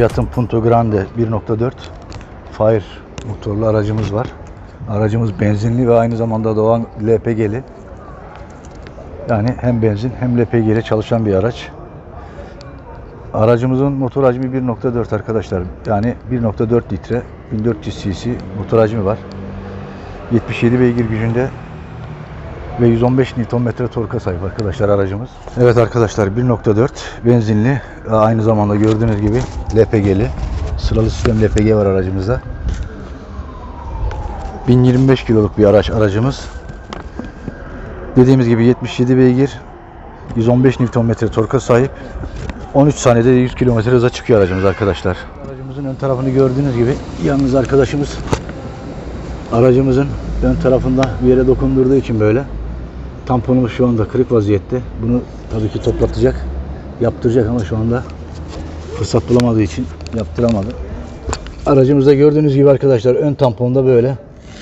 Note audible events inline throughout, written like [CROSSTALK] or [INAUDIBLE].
Fiat'ın Punto Grande 1.4 Fire motorlu aracımız var. Aracımız benzinli ve aynı zamanda Doğan LPG'li. Yani hem benzin hem LPG'li çalışan bir araç. Aracımızın motor hacmi 1.4 arkadaşlar. Yani 1.4 litre 1400 cc motor hacmi var. 77 beygir gücünde ve 115 Nm torka sahip arkadaşlar aracımız. Evet arkadaşlar 1.4 benzinli ve aynı zamanda gördüğünüz gibi LPG'li. Sıralı sistem LPG var aracımızda. 1025 kiloluk bir araç aracımız. Dediğimiz gibi 77 beygir 115 Nm torka sahip. 13 saniyede 100 km hıza çıkıyor aracımız arkadaşlar. Aracımızın ön tarafını gördüğünüz gibi yalnız arkadaşımız aracımızın ön tarafında bir yere dokundurduğu için böyle tamponumuz şu anda kırık vaziyette. Bunu tabii ki toplatacak, yaptıracak ama şu anda fırsat bulamadığı için yaptıramadı. Aracımızda gördüğünüz gibi arkadaşlar ön tamponda böyle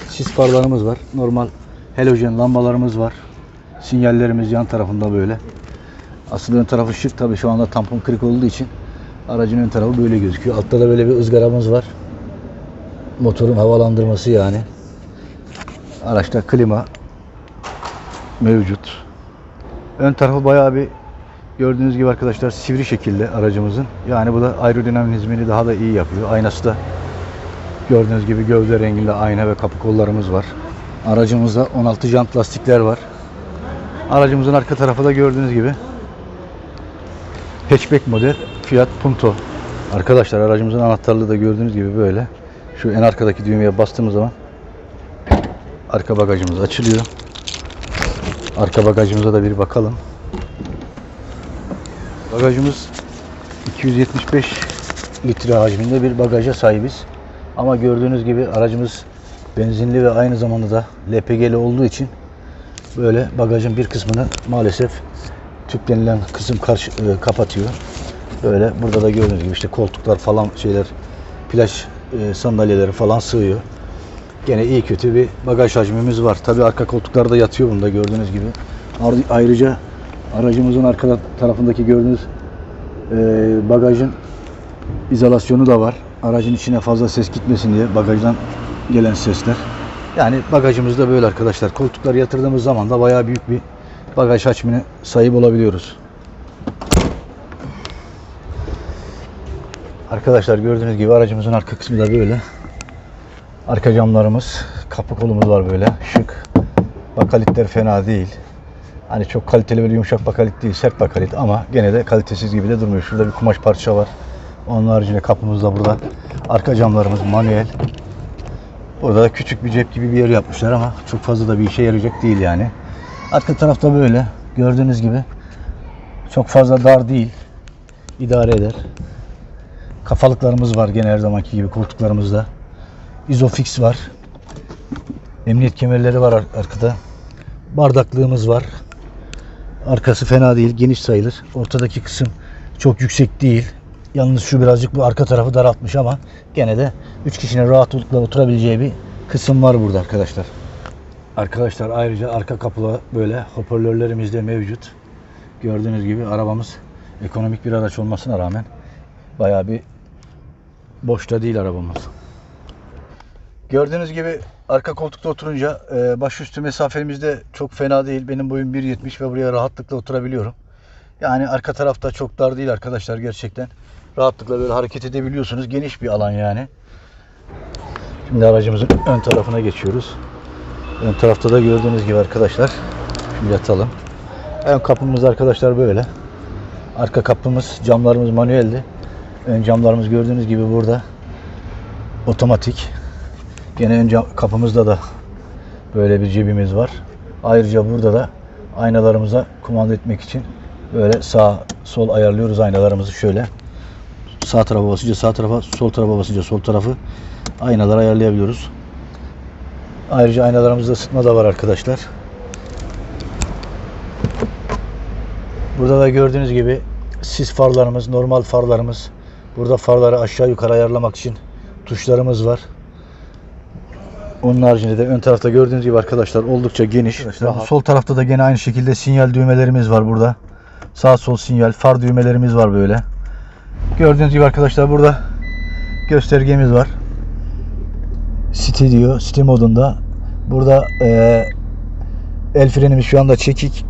sis farlarımız var. Normal halojen lambalarımız var. Sinyallerimiz yan tarafında böyle. Aslında ön tarafı şık tabii şu anda tampon kırık olduğu için aracın ön tarafı böyle gözüküyor. Altta da böyle bir ızgaramız var. Motorun havalandırması yani. Araçta klima mevcut. Ön tarafı bayağı bir gördüğünüz gibi arkadaşlar sivri şekilde aracımızın. Yani bu da aerodinamizmini daha da iyi yapıyor. Aynası da gördüğünüz gibi gövde renginde ayna ve kapı kollarımız var. Aracımızda 16 jant lastikler var. Aracımızın arka tarafı da gördüğünüz gibi hatchback model Fiat Punto. Arkadaşlar aracımızın anahtarlığı da gördüğünüz gibi böyle. Şu en arkadaki düğmeye bastığımız zaman arka bagajımız açılıyor. Arka bagajımıza da bir bakalım. Bagajımız 275 litre hacminde bir bagaja sahibiz. Ama gördüğünüz gibi aracımız benzinli ve aynı zamanda da LPG'li olduğu için böyle bagajın bir kısmını maalesef tüp denilen kısım karşı, e, kapatıyor. Böyle burada da gördüğünüz gibi işte koltuklar falan şeyler plaj e, sandalyeleri falan sığıyor. Gene iyi kötü bir bagaj hacmimiz var. Tabi arka koltuklarda yatıyor bunda gördüğünüz gibi. Ayrıca aracımızın arka tarafındaki gördüğünüz e, bagajın izolasyonu da var. Aracın içine fazla ses gitmesin diye bagajdan gelen sesler. Yani bagajımızda böyle arkadaşlar. Koltukları yatırdığımız zaman da bayağı büyük bir bagaj hacmine sahip olabiliyoruz. Arkadaşlar gördüğünüz gibi aracımızın arka kısmı da böyle. Arka camlarımız, kapı kolumuz var böyle şık. Bakalitler fena değil. Hani çok kaliteli böyle yumuşak bakalit değil, sert bakalit ama gene de kalitesiz gibi de durmuyor. Şurada bir kumaş parça var. Onun haricinde kapımız da burada. Arka camlarımız manuel. Burada da küçük bir cep gibi bir yer yapmışlar ama çok fazla da bir işe yarayacak değil yani. Arka tarafta böyle gördüğünüz gibi çok fazla dar değil. İdare eder. Kafalıklarımız var gene her zamanki gibi koltuklarımızda. Isofix var. Emniyet kemerleri var ar- arkada. Bardaklığımız var. Arkası fena değil, geniş sayılır. Ortadaki kısım çok yüksek değil. Yalnız şu birazcık bu arka tarafı daraltmış ama gene de 3 kişinin rahatlıkla oturabileceği bir kısım var burada arkadaşlar. Arkadaşlar ayrıca arka kapıda böyle hoparlörlerimiz de mevcut. Gördüğünüz gibi arabamız ekonomik bir araç olmasına rağmen bayağı bir boşta değil arabamız. Gördüğünüz gibi arka koltukta oturunca e, başüstü mesafemiz de çok fena değil. Benim boyum 1.70 ve buraya rahatlıkla oturabiliyorum. Yani arka tarafta çok dar değil arkadaşlar gerçekten. Rahatlıkla böyle hareket edebiliyorsunuz. Geniş bir alan yani. Şimdi aracımızın ön tarafına geçiyoruz. Ön tarafta da gördüğünüz gibi arkadaşlar. Şimdi yatalım. Ön kapımız arkadaşlar böyle. Arka kapımız, camlarımız manueldi. Ön camlarımız gördüğünüz gibi burada otomatik. Gene ön cam, kapımızda da böyle bir cebimiz var. Ayrıca burada da aynalarımıza kumanda etmek için böyle sağ sol ayarlıyoruz aynalarımızı şöyle. Sağ tarafa basınca sağ tarafa, sol tarafa basınca sol tarafı aynaları ayarlayabiliyoruz. Ayrıca aynalarımızda ısıtma da var arkadaşlar. Burada da gördüğünüz gibi sis farlarımız, normal farlarımız. Burada farları aşağı yukarı ayarlamak için tuşlarımız var. Onun haricinde de ön tarafta gördüğünüz gibi arkadaşlar oldukça geniş. rahat. Sol tarafta da gene aynı şekilde sinyal düğmelerimiz var burada. Sağ sol sinyal, far düğmelerimiz var böyle. Gördüğünüz gibi arkadaşlar burada göstergemiz var. City diyor. City modunda. Burada e, el frenimiz şu anda çekik.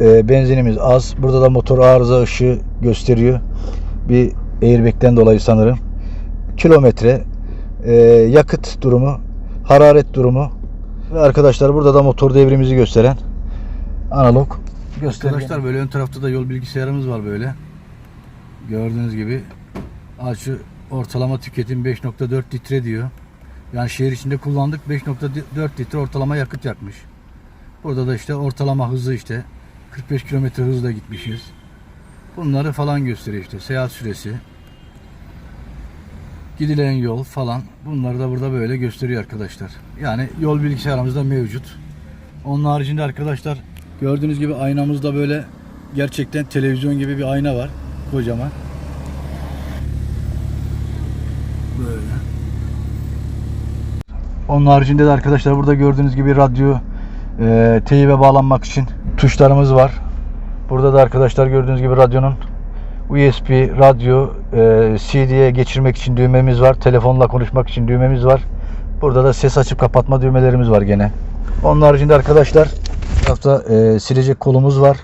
E, benzinimiz az. Burada da motor arıza ışığı gösteriyor. Bir airbag'den dolayı sanırım. Kilometre, e, yakıt durumu, hararet durumu ve arkadaşlar burada da motor devrimizi gösteren analog gösterge. Arkadaşlar böyle ön tarafta da yol bilgisayarımız var böyle. Gördüğünüz gibi açı ortalama tüketim 5.4 litre diyor. Yani şehir içinde kullandık 5.4 litre ortalama yakıt yakmış. Burada da işte ortalama hızı işte 45 kilometre hızla gitmişiz. Bunları falan gösteriyor işte seyahat süresi. Gidilen yol falan bunları da burada böyle gösteriyor arkadaşlar. Yani yol bilgisayarımızda mevcut. Onun haricinde arkadaşlar gördüğünüz gibi aynamızda böyle gerçekten televizyon gibi bir ayna var. Kocaman. Böyle. Onun haricinde de arkadaşlar burada gördüğünüz gibi radyo e, teybe bağlanmak için tuşlarımız var. Burada da arkadaşlar gördüğünüz gibi radyonun USB, radyo, e, CD'ye geçirmek için düğmemiz var. Telefonla konuşmak için düğmemiz var. Burada da ses açıp kapatma düğmelerimiz var gene. Onun haricinde arkadaşlar tarafta e, silecek kolumuz var.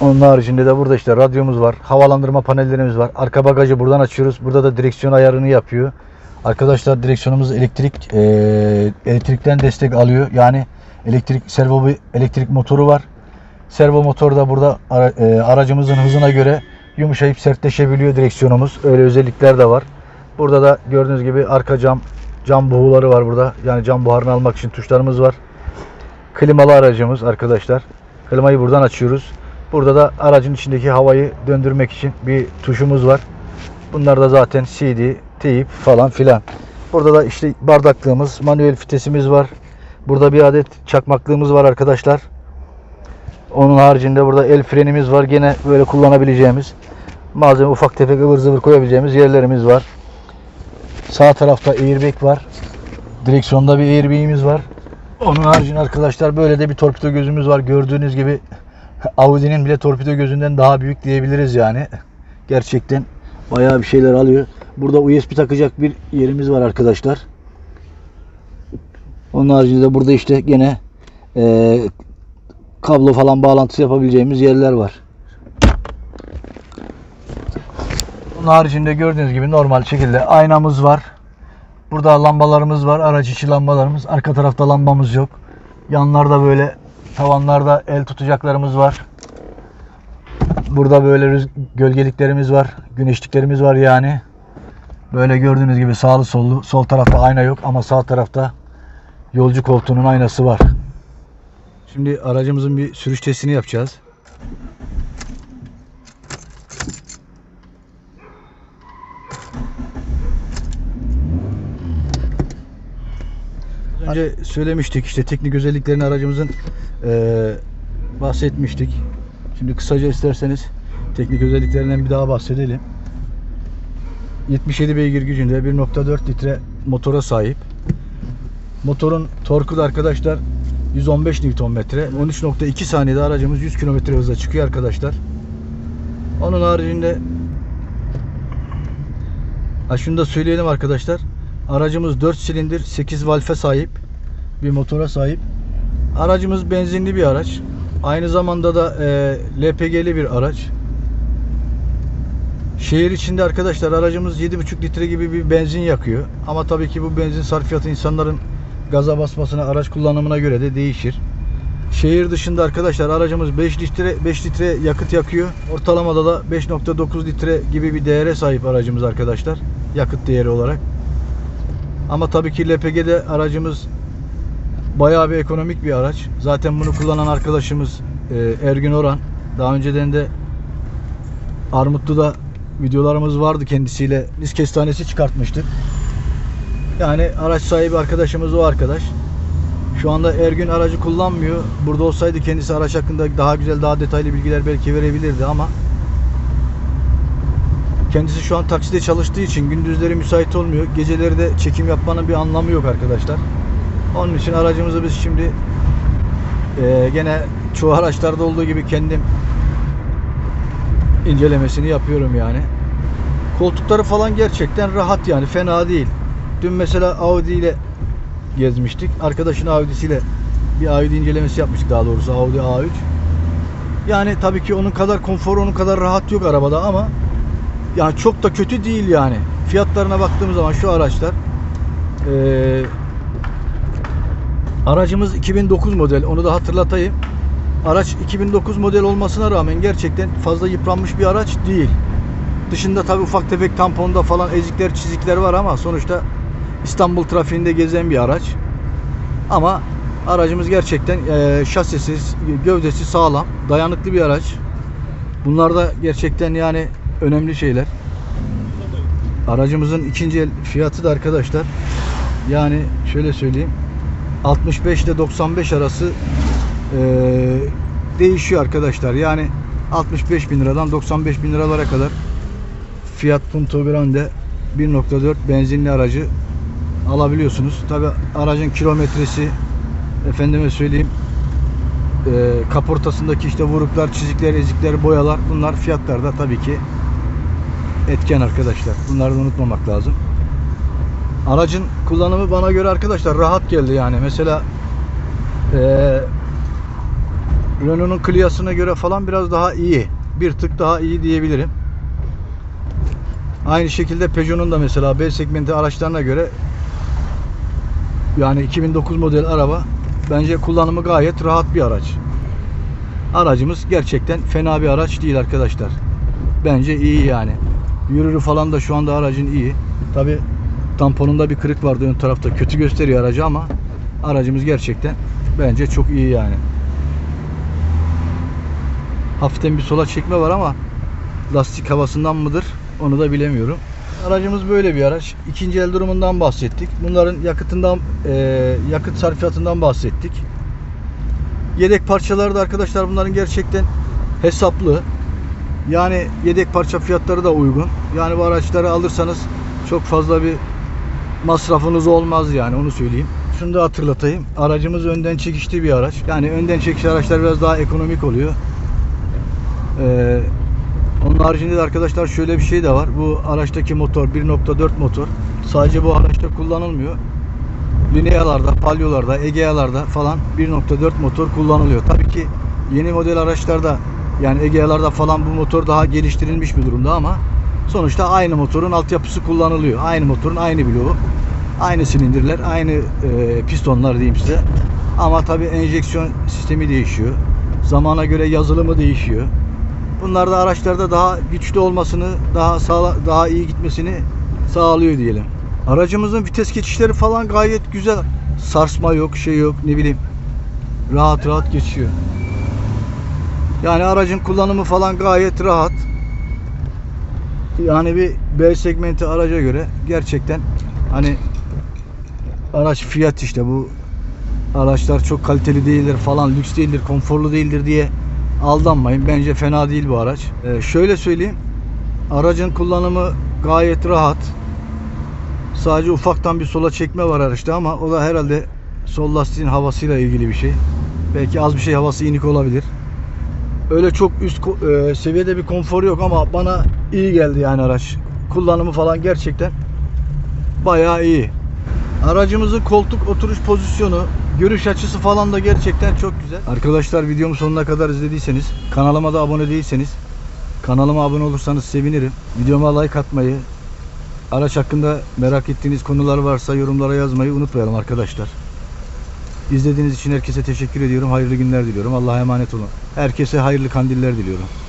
Onun haricinde de burada işte radyomuz var. Havalandırma panellerimiz var. Arka bagajı buradan açıyoruz. Burada da direksiyon ayarını yapıyor. Arkadaşlar direksiyonumuz elektrik e, elektrikten destek alıyor. Yani elektrik servo elektrik motoru var. Servo motor da burada e, aracımızın hızına göre yumuşayıp sertleşebiliyor direksiyonumuz. Öyle özellikler de var. Burada da gördüğünüz gibi arka cam cam buğuları var burada. Yani cam buharını almak için tuşlarımız var. Klimalı aracımız arkadaşlar. Klimayı buradan açıyoruz. Burada da aracın içindeki havayı döndürmek için bir tuşumuz var. Bunlar da zaten CD, teyip falan filan. Burada da işte bardaklığımız, manuel fitesimiz var. Burada bir adet çakmaklığımız var arkadaşlar. Onun haricinde burada el frenimiz var. Gene böyle kullanabileceğimiz malzeme ufak tefek ıvır zıvır koyabileceğimiz yerlerimiz var. Sağ tarafta airbag var. Direksiyonda bir airbag'imiz var. Onun haricinde arkadaşlar böyle de bir torpido gözümüz var. Gördüğünüz gibi [LAUGHS] Audi'nin bile torpido gözünden daha büyük diyebiliriz yani. Gerçekten bayağı bir şeyler alıyor. Burada USB takacak bir yerimiz var arkadaşlar. Onun haricinde de burada işte gene eee, kablo falan bağlantısı yapabileceğimiz yerler var. Bunun haricinde gördüğünüz gibi normal şekilde aynamız var. Burada lambalarımız var. Araç içi lambalarımız. Arka tarafta lambamız yok. Yanlarda böyle tavanlarda el tutacaklarımız var. Burada böyle gölgeliklerimiz var. Güneşliklerimiz var yani. Böyle gördüğünüz gibi sağlı sollu. Sol tarafta ayna yok ama sağ tarafta yolcu koltuğunun aynası var. Şimdi aracımızın bir sürüş testini yapacağız. Önce söylemiştik işte teknik özelliklerini aracımızın eee, bahsetmiştik. Şimdi kısaca isterseniz teknik özelliklerinden bir daha bahsedelim. 77 beygir gücünde 1.4 litre motora sahip. Motorun torku da arkadaşlar 115 Nm. 13.2 saniyede aracımız 100 km hıza çıkıyor arkadaşlar. Onun haricinde ha şunu da söyleyelim arkadaşlar. Aracımız 4 silindir 8 valfe sahip bir motora sahip. Aracımız benzinli bir araç. Aynı zamanda da e, LPG'li bir araç. Şehir içinde arkadaşlar aracımız 7,5 litre gibi bir benzin yakıyor. Ama tabii ki bu benzin sarfiyatı insanların gaza basmasına, araç kullanımına göre de değişir. Şehir dışında arkadaşlar aracımız 5 litre 5 litre yakıt yakıyor. Ortalamada da 5.9 litre gibi bir değere sahip aracımız arkadaşlar. Yakıt değeri olarak. Ama tabii ki LPG'de aracımız bayağı bir ekonomik bir araç. Zaten bunu kullanan arkadaşımız e, Ergün Oran. Daha önceden de Armutlu'da videolarımız vardı kendisiyle. Biz kestanesi çıkartmıştık. Yani araç sahibi arkadaşımız o arkadaş. Şu anda Ergün aracı kullanmıyor. Burada olsaydı kendisi araç hakkında daha güzel, daha detaylı bilgiler belki verebilirdi ama kendisi şu an takside çalıştığı için gündüzleri müsait olmuyor. Geceleri de çekim yapmanın bir anlamı yok arkadaşlar. Onun için aracımızı biz şimdi e, gene çoğu araçlarda olduğu gibi kendim incelemesini yapıyorum yani. Koltukları falan gerçekten rahat yani fena değil. Dün mesela Audi ile gezmiştik. Arkadaşın Audi'siyle bir Audi incelemesi yapmıştık daha doğrusu Audi A3. Yani tabii ki onun kadar konfor, onun kadar rahat yok arabada ama yani çok da kötü değil yani. Fiyatlarına baktığımız zaman şu araçlar eee, aracımız 2009 model onu da hatırlatayım. Araç 2009 model olmasına rağmen gerçekten fazla yıpranmış bir araç değil. Dışında tabii ufak tefek tamponda falan ezikler çizikler var ama sonuçta İstanbul trafiğinde gezen bir araç. Ama aracımız gerçekten eee şasisi, gövdesi sağlam, dayanıklı bir araç. Bunlar da gerçekten yani önemli şeyler. Aracımızın ikinci el fiyatı da arkadaşlar yani şöyle söyleyeyim 65 ile 95 arası eee, değişiyor arkadaşlar. Yani 65 bin liradan 95 bin liralara kadar Fiat Punto Grande 1.4 benzinli aracı alabiliyorsunuz. Tabi aracın kilometresi efendime söyleyeyim e, kaportasındaki işte vuruklar, çizikler, ezikler, boyalar bunlar fiyatlarda tabii ki etken arkadaşlar. Bunları unutmamak lazım. Aracın kullanımı bana göre arkadaşlar rahat geldi yani. Mesela e, Renault'un Clio'suna göre falan biraz daha iyi. Bir tık daha iyi diyebilirim. Aynı şekilde Peugeot'un da mesela B segmenti araçlarına göre yani 2009 model araba bence kullanımı gayet rahat bir araç. Aracımız gerçekten fena bir araç değil arkadaşlar. Bence iyi yani. Yürürü falan da şu anda aracın iyi. Tabi tamponunda bir kırık vardı ön tarafta. Kötü gösteriyor aracı ama aracımız gerçekten bence çok iyi yani. Hafiften bir sola çekme var ama lastik havasından mıdır onu da bilemiyorum. Aracımız böyle bir araç. İkinci el durumundan bahsettik. Bunların yakıtından, e, yakıt sarfiyatından bahsettik. Yedek parçaları da arkadaşlar bunların gerçekten hesaplı. Yani yedek parça fiyatları da uygun. Yani bu araçları alırsanız çok fazla bir masrafınız olmaz yani onu söyleyeyim. Şunu da hatırlatayım. Aracımız önden çekişli bir araç. Yani önden çekiş araçlar biraz daha ekonomik oluyor. Ee, onun haricinde de arkadaşlar şöyle bir şey de var. Bu araçtaki motor 1.4 motor. Sadece bu araçta kullanılmıyor. Linealarda, palyolarda, Egea'larda falan 1.4 motor kullanılıyor. Tabii ki yeni model araçlarda yani Egea'larda falan bu motor daha geliştirilmiş bir durumda ama sonuçta aynı motorun altyapısı kullanılıyor. Aynı motorun aynı bloğu. Aynı silindirler, aynı e, pistonlar diyeyim size. Ama tabii enjeksiyon sistemi değişiyor. Zamana göre yazılımı değişiyor. Bunlar da araçlarda daha güçlü olmasını, daha sağla, daha iyi gitmesini sağlıyor diyelim. Aracımızın vites geçişleri falan gayet güzel. Sarsma yok, şey yok, ne bileyim. Rahat rahat geçiyor. Yani aracın kullanımı falan gayet rahat. Yani bir B segmenti araca göre gerçekten hani araç fiyat işte bu araçlar çok kaliteli değildir falan lüks değildir konforlu değildir diye aldanmayın. Bence fena değil bu araç. Ee, şöyle söyleyeyim. Aracın kullanımı gayet rahat. Sadece ufaktan bir sola çekme var araçta ama o da herhalde sol lastiğin havasıyla ilgili bir şey. Belki az bir şey havası inik olabilir. Öyle çok üst e, seviyede bir konfor yok ama bana iyi geldi yani araç. Kullanımı falan gerçekten bayağı iyi. Aracımızın koltuk oturuş pozisyonu, görüş açısı falan da gerçekten çok güzel. Arkadaşlar videomu sonuna kadar izlediyseniz, kanalıma da abone değilseniz, kanalıma abone olursanız sevinirim. Videoma like atmayı, araç hakkında merak ettiğiniz konular varsa yorumlara yazmayı unutmayalım arkadaşlar. İzlediğiniz için herkese teşekkür ediyorum. Hayırlı günler diliyorum. Allah'a emanet olun. Herkese hayırlı kandiller diliyorum.